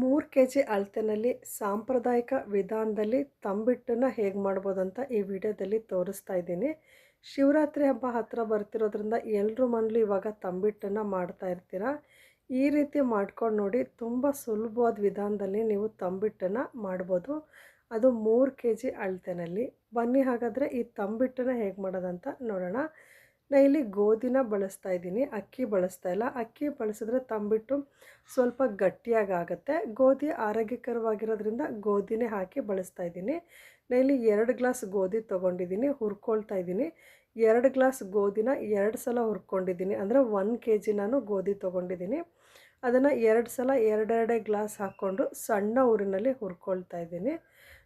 ಮೂರು K G ಅಳತೆನಲ್ಲಿ ಸಾಂಪ್ರದಾಯಿಕ ವಿಧಾನದಲ್ಲಿ ತಂಬಿಟ್ಟನ್ನು ಹೇಗೆ ಮಾಡ್ಬೋದಂತ ಈ ವಿಡಿಯೋದಲ್ಲಿ ತೋರಿಸ್ತಾ ಇದ್ದೀನಿ. ಶಿವರಾತ್ರಿ ಹಬ್ಬ ಹತ್ತಿರ ಬರ್ತಿರೋದ್ರಿಂದ ಎಲ್ಲರೂ ಮನೇಲಿ ಇವಾಗ ತಂಬಿಟ್ಟನ್ನು ಮಾಡ್ತಾ ಇರ್ತೀರ? ಈ ರೀತಿ ಮಾಡ್ಕೊಂಡು ನೋಡಿ ತುಂಬ ಸುಲಭವಾದ ವಿಧಾನದಲ್ಲಿ ನೀವು ತಂಬಿಟ್ಟನ್ನು ಮಾಡ್ಬೋದು. ಅದು ಮೂರು ಕೆ ಜಿ ಅಳತೆನಲ್ಲಿ. ಬನ್ನಿ ಹಾಗಾದರೆ ಈ ತಂಬಿಟ್ಟನ್ನು ಹೇಗೆ ಮಾಡೋದಂತ ನೋಡೋಣ. ನಾ ಇಲ್ಲಿ ಗೋಧಿನ ಬಳಸ್ತಾ ಇದ್ದೀನಿ, ಅಕ್ಕಿ ಬಳಸ್ತಾ ಇಲ್ಲ. ಅಕ್ಕಿ ಬಳಸಿದ್ರೆ ತಂಬಿಟ್ಟು ಸ್ವಲ್ಪ ಗಟ್ಟಿಯಾಗುತ್ತೆ ಗೋಧಿ ಆರೋಗ್ಯಕರವಾಗಿರೋದ್ರಿಂದ ಗೋಧಿನೇ ಹಾಕಿ ಬಳಸ್ತಾ ಇದ್ದೀನಿ. ನಾನು ಇಲ್ಲಿ ಎರಡು ಗ್ಲಾಸ್ ಗೋಧಿ ತೊಗೊಂಡಿದ್ದೀನಿ, ಹುರ್ಕೊಳ್ತಾ ಇದ್ದೀನಿ. ಎರಡು ಗ್ಲಾಸ್ ಗೋಧಿನ ಎರಡು ಸಲ ಹುರ್ಕೊಂಡಿದ್ದೀನಿ. ಅಂದರೆ ಒನ್ ಕೆ ಜಿ ನಾನು ಗೋಧಿ ತೊಗೊಂಡಿದ್ದೀನಿ. ಅದನ್ನು ಎರಡು ಸಲ ಎರಡೆರಡೇ ಗ್ಲಾಸ್ ಹಾಕ್ಕೊಂಡು ಸಣ್ಣ ಊರಿನಲ್ಲಿ ಹುರ್ಕೊಳ್ತಾ ಇದ್ದೀನಿ.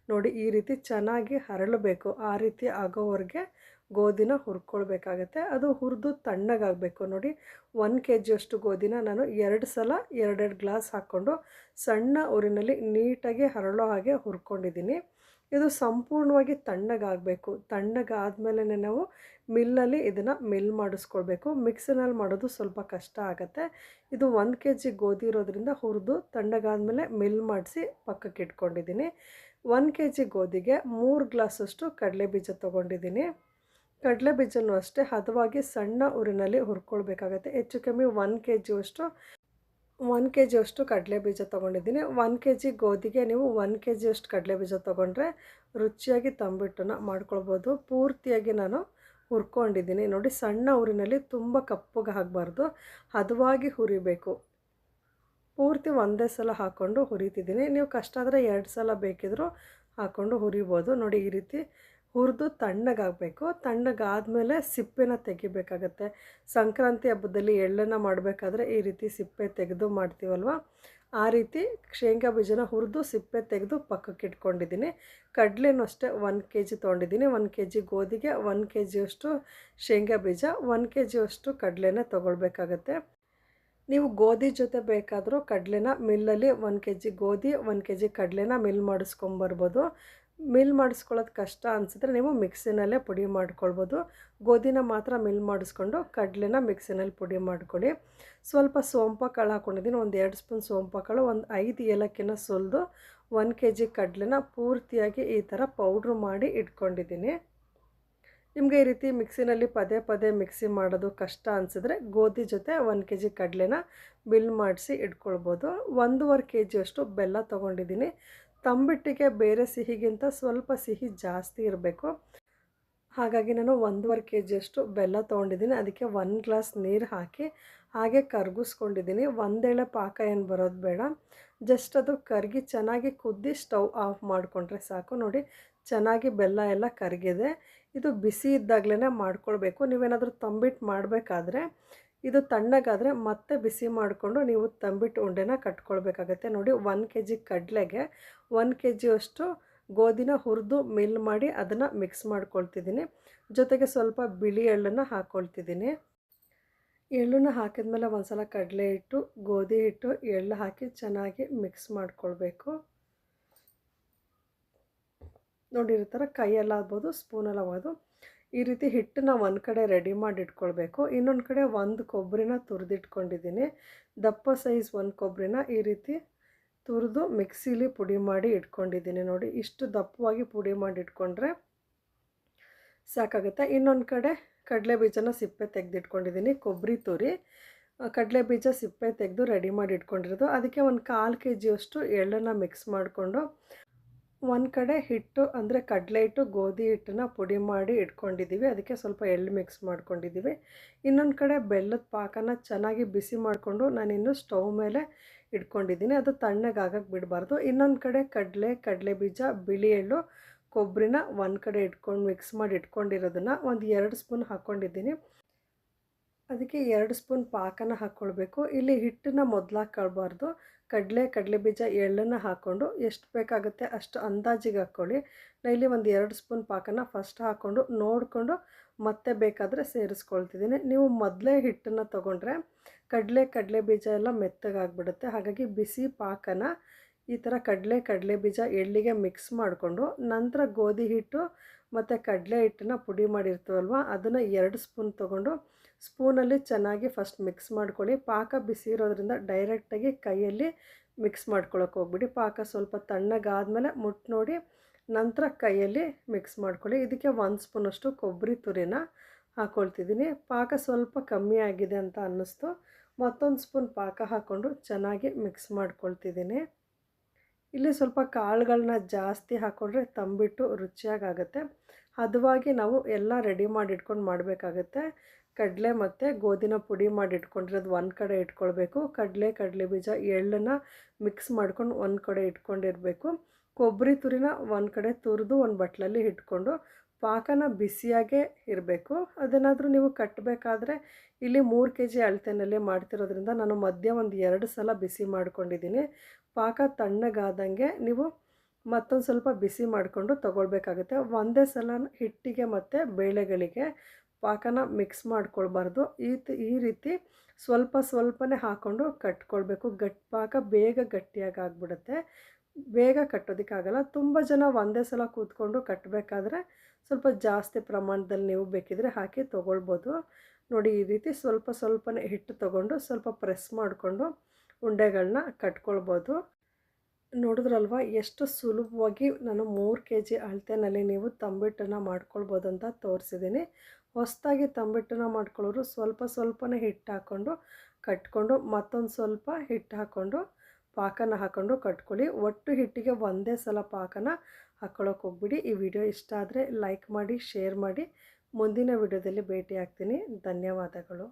ನೋಡಿ ಈ ರೀತಿ ಚೆನ್ನಾಗಿ ಹರಳಬೇಕು. ಆ ರೀತಿ ಆಗೋವರೆಗೆ ಗೋಧಿನ ಹುರ್ಕೊಳ್ಬೇಕಾಗತ್ತೆ. ಅದು ಹುರಿದು ತಣ್ಣಗಾಗಬೇಕು. ನೋಡಿ ಒನ್ ಕೆ ಜಿಯಷ್ಟು ಗೋಧಿನ ನಾನು ಎರಡು ಸಲ ಎರಡೆರಡು ಗ್ಲಾಸ್ ಹಾಕ್ಕೊಂಡು ಸಣ್ಣ ಊರಿನಲ್ಲಿ ನೀಟಾಗಿ ಹರಳೋ ಹಾಗೆ ಹುರ್ಕೊಂಡಿದ್ದೀನಿ. ಇದು ಸಂಪೂರ್ಣವಾಗಿ ತಣ್ಣಗಾಗಬೇಕು. ತಣ್ಣಗಾದಮೇಲೆ ನಾವು ಮಿಲ್ಲಲ್ಲಿ ಇದನ್ನು ಮಿಲ್ ಮಾಡಿಸ್ಕೊಳ್ಬೇಕು. ಮಿಕ್ಸಿನಲ್ಲಿ ಮಾಡೋದು ಸ್ವಲ್ಪ ಕಷ್ಟ ಆಗುತ್ತೆ. ಇದು ಒಂದು ಕೆ ಜಿ ಗೋಧಿ ಇರೋದ್ರಿಂದ ಹುರಿದು ತಣ್ಣಗಾದಮೇಲೆ ಮಿಲ್ ಮಾಡಿಸಿ ಪಕ್ಕಕ್ಕೆ ಇಟ್ಕೊಂಡಿದ್ದೀನಿ ಒಂದು ಕೆ ಜಿ ಗೋಧಿಗೆ ಮೂರು ಗ್ಲಾಸಷ್ಟು ಕಡಲೆ ಬೀಜ ತೊಗೊಂಡಿದ್ದೀನಿ. ಕಡಲೆ ಬೀಜನೂ ಅಷ್ಟೇ, ಹದವಾಗಿ ಸಣ್ಣ ಊರಿನಲ್ಲಿ ಹುರ್ಕೊಳ್ಬೇಕಾಗತ್ತೆ. ಹೆಚ್ಚು ಕಮ್ಮಿ ಒನ್ ಕೆ ಜಿಯಷ್ಟು ಒನ್ ಕೆ ಜಿಯಷ್ಟು ಕಡಲೆ ಬೀಜ ತೊಗೊಂಡಿದ್ದೀನಿ. ಒನ್ ಕೆ ಜಿ ಗೋಧಿಗೆ ನೀವು ಒನ್ ಕೆ ಜಿಯಷ್ಟು ಕಡಲೆ ಬೀಜ ತೊಗೊಂಡ್ರೆ ರುಚಿಯಾಗಿ ತಂಬಿಟ್ಟನ್ನು ಮಾಡ್ಕೊಳ್ಬೋದು. ಪೂರ್ತಿಯಾಗಿ ನಾನು ಹುರ್ಕೊಂಡಿದ್ದೀನಿ. ನೋಡಿ, ಸಣ್ಣ ಊರಿನಲ್ಲಿ ತುಂಬ ಕಪ್ಪಗೆ ಆಗಬಾರ್ದು. ಹದವಾಗಿ ಹುರಿಬೇಕು. ಪೂರ್ತಿ ಒಂದೇ ಸಲ ಹಾಕ್ಕೊಂಡು ಹುರಿತಿದ್ದೀನಿ. ನೀವು ಕಷ್ಟ ಆದರೆ ಎರಡು ಸಲ ಬೇಕಿದ್ದರೂ ಹಾಕ್ಕೊಂಡು ಹುರಿಬೋದು. ನೋಡಿ, ಈ ರೀತಿ ಹುರಿದು ತಣ್ಣಗಾಗಬೇಕು. ತಣ್ಣಗಾದಮೇಲೆ ಸಿಪ್ಪೆನ ತೆಗಿಬೇಕಾಗತ್ತೆ. ಸಂಕ್ರಾಂತಿ ಹಬ್ಬದಲ್ಲಿ ಎಳ್ಳನ್ನು ಮಾಡಬೇಕಾದ್ರೆ ಈ ರೀತಿ ಸಿಪ್ಪೆ ತೆಗೆದು ಮಾಡ್ತೀವಲ್ವ? ಆ ರೀತಿ ಶೇಂಗಾ ಬೀಜನ ಹುರಿದು ಸಿಪ್ಪೆ ತೆಗೆದು ಪಕ್ಕಕ್ಕೆ ಇಟ್ಕೊಂಡಿದ್ದೀನಿ. ಕಡಲೆನೂ ಅಷ್ಟೇ ಒನ್ ಕೆ ಜಿ ತೊಗೊಂಡಿದ್ದೀನಿ. ಒನ್ ಕೆ ಜಿ ಗೋಧಿಗೆ ಒನ್ ಕೆ ಜಿಯಷ್ಟು ಶೇಂಗಾ ಬೀಜ ಒನ್ ಕೆ ಜಿಯಷ್ಟು ಕಡಲೆನ ತೊಗೊಳ್ಬೇಕಾಗತ್ತೆ. ನೀವು ಗೋಧಿ ಜೊತೆ ಬೇಕಾದರೂ ಕಡಲೆನ ಮಿಲ್ಲಲ್ಲಿ ಒಂದು ಕೆ ಜಿ ಗೋಧಿ, ಒಂದು ಕೆ ಜಿ ಕಡಲೆನ ಮಿಲ್ ಮಾಡಿಸ್ಕೊಂಬರ್ಬೋದು. ಮಿಲ್ ಮಾಡಿಸ್ಕೊಳ್ಳೋದು ಕಷ್ಟ ಅನಿಸಿದ್ರೆ ನೀವು ಮಿಕ್ಸಿನಲ್ಲೇ ಪುಡಿ ಮಾಡ್ಕೊಳ್ಬೋದು. ಗೋಧಿನ ಮಾತ್ರ ಮಿಲ್ ಮಾಡಿಸ್ಕೊಂಡು ಕಡಲೆನ ಮಿಕ್ಸಿನಲ್ಲಿ ಪುಡಿ ಮಾಡ್ಕೊಳ್ಳಿ. ಸ್ವಲ್ಪ ಸೋಂಪ ಕಾಳು ಹಾಕ್ಕೊಂಡಿದ್ದೀನಿ ಒಂದು ಎರಡು ಸ್ಪೂನ್ ಸೋಂಪ ಕಾಳು, ಒಂದು ಐದು ಏಲಕ್ಕಿನ ಸುಲಿದು, ಒಂದು ಕೆ ಜಿ ಕಡಲೆನ ಪೂರ್ತಿಯಾಗಿ ಈ ಥರ ಪೌಡ್ರು ಮಾಡಿ ಇಟ್ಕೊಂಡಿದ್ದೀನಿ. ನಿಮಗೆ ಈ ರೀತಿ ಮಿಕ್ಸಿನಲ್ಲಿ ಪದೇ ಪದೇ ಮಿಕ್ಸಿ ಮಾಡೋದು ಕಷ್ಟ ಅನಿಸಿದ್ರೆ ಗೋಧಿ ಜೊತೆ ಒಂದು ಕೆ ಜಿ ಕಡಲೆನ ಬಿಲ್ ಮಾಡಿಸಿ ಇಟ್ಕೊಳ್ಬೋದು. ಒಂದೂವರೆ ಕೆ ಜಿಯಷ್ಟು ಬೆಲ್ಲ ತೊಗೊಂಡಿದ್ದೀನಿ. ತಂಬಿಟ್ಟಿಗೆ ಬೇರೆ ಸಿಹಿಗಿಂತ ಸ್ವಲ್ಪ ಸಿಹಿ ಜಾಸ್ತಿ ಇರಬೇಕು. ಹಾಗಾಗಿ ನಾನು ಒಂದೂವರೆ ಕೆ ಜಿಯಷ್ಟು ಬೆಲ್ಲ ತೊಗೊಂಡಿದ್ದೀನಿ. ಅದಕ್ಕೆ ಒಂದು ಗ್ಲಾಸ್ ನೀರು ಹಾಕಿ ಹಾಗೆ ಕರಗಿಸ್ಕೊಂಡಿದ್ದೀನಿ. ಒಂದೇಳೆ ಪಾಕ ಏನು ಬರೋದು ಬೇಡ. ಜಸ್ಟ್ ಅದು ಕರಗಿ ಚೆನ್ನಾಗಿ ಕುದ್ದಿ ಸ್ಟವ್ ಆಫ್ ಮಾಡಿಕೊಂಡ್ರೆ ಸಾಕು. ನೋಡಿ ಚೆನ್ನಾಗಿ ಬೆಲ್ಲ ಎಲ್ಲ ಕರಗಿದೆ. ಇದು ಬಿಸಿ ಇದ್ದಾಗಲೇ ಮಾಡ್ಕೊಳ್ಬೇಕು. ನೀವೇನಾದರೂ ತಂಬಿಟ್ಟು ಮಾಡಬೇಕಾದ್ರೆ, ಇದು ತಣ್ಣಗಾದರೆ ಮತ್ತೆ ಬಿಸಿ ಮಾಡಿಕೊಂಡು ನೀವು ತಂಬಿಟ್ಟು ಉಂಡೆನ ಕಟ್ಕೊಳ್ಬೇಕಾಗತ್ತೆ. ನೋಡಿ ಒನ್ ಕೆ ಜಿ ಕಡಲೆಗೆ ಒನ್ ಕೆ ಜಿಯಷ್ಟು ಗೋಧಿನ ಹುರಿದು ಮಿಲ್ ಮಾಡಿ ಅದನ್ನು ಮಿಕ್ಸ್ ಮಾಡ್ಕೊಳ್ತಿದ್ದೀನಿ. ಜೊತೆಗೆ ಸ್ವಲ್ಪ ಬಿಳಿ ಎಳ್ಳನ್ನು ಹಾಕ್ಕೊಳ್ತಿದ್ದೀನಿ ಎಳ್ಳನ್ನು ಹಾಕಿದ್ಮೇಲೆ ಒಂದು ಸಲ ಕಡಲೆ ಹಿಟ್ಟು, ಗೋಧಿ ಹಿಟ್ಟು, ಎಳ್ಳು ಹಾಕಿ ಚೆನ್ನಾಗಿ ಮಿಕ್ಸ್ ಮಾಡ್ಕೊಳ್ಬೇಕು. ನೋಡಿರೋ ಥರ ಕೈಯೆಲ್ಲ ಆಗ್ಬೋದು, ಸ್ಪೂನೆಲ್ಲ ಆಗ್ಬೋದು ಈ ರೀತಿ ಹಿಟ್ಟನ್ನ ಒಂದು ಕಡೆ ರೆಡಿ ಮಾಡಿ ಇಟ್ಕೊಳ್ಬೇಕು. ಇನ್ನೊಂದು ಕಡೆ ಒಂದು ಕೊಬ್ಬರಿನ ತುರಿದಿಟ್ಕೊಂಡಿದ್ದೀನಿ. ದಪ್ಪ ಸೈಜ್ ಒಂದು ಕೊಬ್ಬರಿನ ಈ ರೀತಿ ತುರಿದು ಮಿಕ್ಸಿಲಿ ಪುಡಿ ಮಾಡಿ ಇಟ್ಕೊಂಡಿದ್ದೀನಿ ನೋಡಿ. ಇಷ್ಟು ದಪ್ಪವಾಗಿ ಪುಡಿ ಮಾಡಿ ಇಟ್ಕೊಂಡ್ರೆ ಸಾಕಾಗುತ್ತೆ. ಇನ್ನೊಂದು ಕಡೆ ಕಡಲೆ ಬೀಜನ ಸಿಪ್ಪೆ ತೆಗೆದಿಟ್ಕೊಂಡಿದ್ದೀನಿ, ಕೊಬ್ಬರಿ ತುರಿ. ಕಡಲೆ ಬೀಜ ಸಿಪ್ಪೆ ತೆಗೆದು ರೆಡಿ ಮಾಡಿ ಇಟ್ಕೊಂಡಿರೋದು. ಅದಕ್ಕೆ ಒಂದು ಕಾಲು ಕೆ ಜಿಯಷ್ಟು ಎಳ್ಳನ್ನು ಮಿಕ್ಸ್ ಮಾಡಿಕೊಂಡು ಒಂದು ಕಡೆ ಹಿಟ್ಟು ಅಂದರೆ ಕಡಲೆ ಹಿಟ್ಟು, ಗೋಧಿ ಹಿಟ್ಟನ್ನ ಪುಡಿ ಮಾಡಿ ಇಟ್ಕೊಂಡಿದ್ದೀವಿ ಅದಕ್ಕೆ ಸ್ವಲ್ಪ ಎಳ್ಳು ಮಿಕ್ಸ್ ಮಾಡ್ಕೊಂಡಿದ್ದೀವಿ ಇನ್ನೊಂದು ಕಡೆ ಬೆಲ್ಲದ ಪಾಕನ ಚೆನ್ನಾಗಿ ಬಿಸಿ ಮಾಡಿಕೊಂಡು ನಾನಿನ್ನು ಸ್ಟವ್ ಮೇಲೆ ಇಟ್ಕೊಂಡಿದ್ದೀನಿ ಅದು ತಣ್ಣಗಾಗಕ್ಕೆ ಬಿಡಬಾರ್ದು. ಇನ್ನೊಂದು ಕಡೆ ಕಡಲೆ ಕಡಲೆ ಬೀಜ, ಬಿಳಿ ಎಳ್ಳು ಕೊಬ್ಬರಿನ ಒಂದು ಕಡೆ ಇಟ್ಕೊಂಡು ಮಿಕ್ಸ್ ಮಾಡಿ ಇಟ್ಕೊಂಡಿರೋದನ್ನು ಒಂದು ಎರಡು ಸ್ಪೂನ್ ಹಾಕ್ಕೊಂಡಿದ್ದೀನಿ ಅದಕ್ಕೆ ಎರಡು ಸ್ಪೂನ್ ಪಾಕನ ಹಾಕ್ಕೊಳ್ಬೇಕು. ಇಲ್ಲಿ ಹಿಟ್ಟನ್ನ ಮೊದಲು ಹಾಕ್ಕೊಳ್ಬಾರ್ದು ಕಡಲೆ ಕಡಲೆ ಬೀಜ ಎಳ್ಳನ್ನು ಹಾಕ್ಕೊಂಡು ಎಷ್ಟು ಬೇಕಾಗುತ್ತೆ ಅಷ್ಟು ಅಂದಾಜಿಗೆ ಹಾಕ್ಕೊಳ್ಳಿ. ನಾನು ಇಲ್ಲಿ ಒಂದು ಎರಡು ಸ್ಪೂನ್ ಪಾಕನ ಫಸ್ಟ್ ಹಾಕ್ಕೊಂಡು ನೋಡಿಕೊಂಡು ಮತ್ತೆ ಬೇಕಾದರೆ ಸೇರಿಸ್ಕೊಳ್ತಿದ್ದೀನಿ. ನೀವು ಮೊದಲೇ ಹಿಟ್ಟನ್ನು ತೊಗೊಂಡ್ರೆ ಕಡಲೆ ಕಡಲೆ ಬೀಜ ಎಲ್ಲ ಮೆತ್ತಗಾಗ್ಬಿಡುತ್ತೆ. ಹಾಗಾಗಿ ಬಿಸಿ ಪಾಕನ ಈ ಥರ ಕಡಲೆ ಕಡಲೆ ಬೀಜ ಎಳ್ಳಿಗೆ ಮಿಕ್ಸ್ ಮಾಡಿಕೊಂಡು ನಂತರ ಗೋಧಿ ಹಿಟ್ಟು ಮತ್ತು ಕಡಲೆ ಹಿಟ್ಟನ್ನ ಪುಡಿ ಮಾಡಿರ್ತೀವಲ್ವ, ಅದನ್ನು ಎರಡು ಸ್ಪೂನ್ ತೊಗೊಂಡು ಸ್ಪೂನಲ್ಲಿ ಚೆನ್ನಾಗಿ ಫಸ್ಟ್ ಮಿಕ್ಸ್ ಮಾಡ್ಕೊಳ್ಳಿ. ಪಾಕ ಬಿಸಿ ಇರೋದ್ರಿಂದ ಡೈರೆಕ್ಟಾಗಿ ಕೈಯಲ್ಲಿ ಮಿಕ್ಸ್ ಮಾಡ್ಕೊಳಕ್ಕೆ ಹೋಗ್ಬಿಡಿ. ಪಾಕ ಸ್ವಲ್ಪ ತಣ್ಣಗಾದಮೇಲೆ ಮುಟ್ಟು ನೋಡಿ ನಂತರ ಕೈಯಲ್ಲಿ ಮಿಕ್ಸ್ ಮಾಡ್ಕೊಳ್ಳಿ. ಇದಕ್ಕೆ ಒಂದು ಸ್ಪೂನಷ್ಟು ಕೊಬ್ಬರಿ ತುರಿನ ಹಾಕ್ಕೊಳ್ತಿದ್ದೀನಿ ಪಾಕ ಸ್ವಲ್ಪ ಕಮ್ಮಿ ಆಗಿದೆ ಅಂತ ಅನ್ನಿಸ್ತು. ಮತ್ತೊಂದು ಸ್ಪೂನ್ ಪಾಕ ಹಾಕ್ಕೊಂಡು ಚೆನ್ನಾಗಿ ಮಿಕ್ಸ್ ಮಾಡ್ಕೊಳ್ತಿದ್ದೀನಿ. ಇಲ್ಲಿ ಸ್ವಲ್ಪ ಕಾಳುಗಳನ್ನ ಜಾಸ್ತಿ ಹಾಕ್ಕೊಂಡ್ರೆ ತಂಬಿಟ್ಟು ರುಚಿಯಾಗುತ್ತೆ ಹದವಾಗಿ ನಾವು ಎಲ್ಲ ರೆಡಿ ಮಾಡಿ ಇಟ್ಕೊಂಡು ಮಾಡಬೇಕಾಗತ್ತೆ. ಕಡಲೆ ಮತ್ತು ಗೋಧಿನ ಪುಡಿ ಮಾಡಿ ಇಟ್ಕೊಂಡಿರೋದು ಒಂದು ಕಡೆ ಇಟ್ಕೊಳ್ಬೇಕು. ಕಡಲೆ ಕಡಲೆ ಬೀಜ ಎಳ್ಳನ್ನು ಮಿಕ್ಸ್ ಮಾಡ್ಕೊಂಡು ಒಂದು ಕಡೆ ಇಟ್ಕೊಂಡಿರಬೇಕು. ಕೊಬ್ಬರಿ ತುರಿನ ಒಂದು ಕಡೆ ತುರಿದು ಒಂದು ಬಟ್ಲಲ್ಲಿ ಇಟ್ಕೊಂಡು ಪಾಕನ ಬಿಸಿಯಾಗೇ ಇರಬೇಕು. ಅದನ್ನಾದರೂ ನೀವು ಕಟ್ಟಬೇಕಾದ್ರೆ ಇಲ್ಲಿ ಮೂರು ಕೆ ಜಿ ಅಳತೆನಲ್ಲಿ ಮಾಡ್ತಿರೋದ್ರಿಂದ ನಾನು ಮಧ್ಯ ಒಂದು ಎರಡು ಸಲ ಬಿಸಿ ಮಾಡ್ಕೊಂಡಿದ್ದೀನಿ. ಪಾಕ ತಣ್ಣಗಾದಂಗೆ ನೀವು ಮತ್ತೊಂದು ಸ್ವಲ್ಪ ಬಿಸಿ ಮಾಡಿಕೊಂಡು ತಗೊಳ್ಬೇಕಾಗುತ್ತೆ. ಒಂದೇ ಸಲ ಹಿಟ್ಟಿಗೆ ಮತ್ತು ಬೇಳೆಗಳಿಗೆ ಪಾಕನ ಮಿಕ್ಸ್ ಮಾಡ್ಕೊಳ್ಬಾರ್ದು. ಈ ಈ ರೀತಿ ಸ್ವಲ್ಪ ಸ್ವಲ್ಪನೇ ಹಾಕ್ಕೊಂಡು ಕಟ್ಕೊಳ್ಬೇಕು. ಗಟ್ಟಿ ಪಾಕ ಬೇಗ ಗಟ್ಟಿಯಾಗಿ ಆಗ್ಬಿಡುತ್ತೆ ಬೇಗ ಕಟ್ಟೋದಕ್ಕಾಗಲ್ಲ. ತುಂಬ ಜನ ಒಂದೇ ಸಲ ಕೂತ್ಕೊಂಡು ಕಟ್ಟಬೇಕಾದ್ರೆ ಸ್ವಲ್ಪ ಜಾಸ್ತಿ ಪ್ರಮಾಣದಲ್ಲಿ ನೀವು ಬೇಕಿದ್ರೆ ಹಾಕಿ ತೊಗೊಳ್ಬೋದು. ನೋಡಿ, ಈ ರೀತಿ ಸ್ವಲ್ಪ ಸ್ವಲ್ಪನೇ ಹಿಟ್ಟು ತೊಗೊಂಡು ಸ್ವಲ್ಪ ಪ್ರೆಸ್ ಮಾಡಿಕೊಂಡು ಉಂಡೆಗಳನ್ನ ಕಟ್ಕೊಳ್ಬೋದು. ನೋಡಿದ್ರಲ್ವ, ಎಷ್ಟು ಸುಲಭವಾಗಿ ನಾನು ಮೂರು ಕೆ ಜಿ ಅಳತೆನಲ್ಲಿ ನೀವು ತಂಬಿಟ್ಟನ್ನು ಮಾಡ್ಕೊಳ್ಬೋದು ಅಂತ ತೋರಿಸಿದ್ದೀನಿ. ಹೊಸದಾಗಿ ತಂಬಿಟ್ಟನ್ನು ಮಾಡ್ಕೊಳ್ಳೋರು ಸ್ವಲ್ಪ ಸ್ವಲ್ಪನೇ ಹಿಟ್ಟು ಹಾಕ್ಕೊಂಡು ಕಟ್ಕೊಂಡು ಮತ್ತೊಂದು ಸ್ವಲ್ಪ ಹಿಟ್ಟು ಹಾಕ್ಕೊಂಡು ಪಾಕನ ಹಾಕ್ಕೊಂಡು ಕಟ್ಕೊಳ್ಳಿ. ಒಟ್ಟು ಹಿಟ್ಟಿಗೆ ಒಂದೇ ಸಲ ಪಾಕನ ಹಾಕ್ಕೊಳ್ಳೋಕೆ ಹೋಗ್ಬಿಡಿ. ಈ ವಿಡಿಯೋ ಇಷ್ಟ ಆದರೆ ಲೈಕ್ ಮಾಡಿ, ಶೇರ್ ಮಾಡಿ. ಮುಂದಿನ ವಿಡಿಯೋದಲ್ಲಿ ಭೇಟಿ ಆಗ್ತೀನಿ ಧನ್ಯವಾದಗಳು.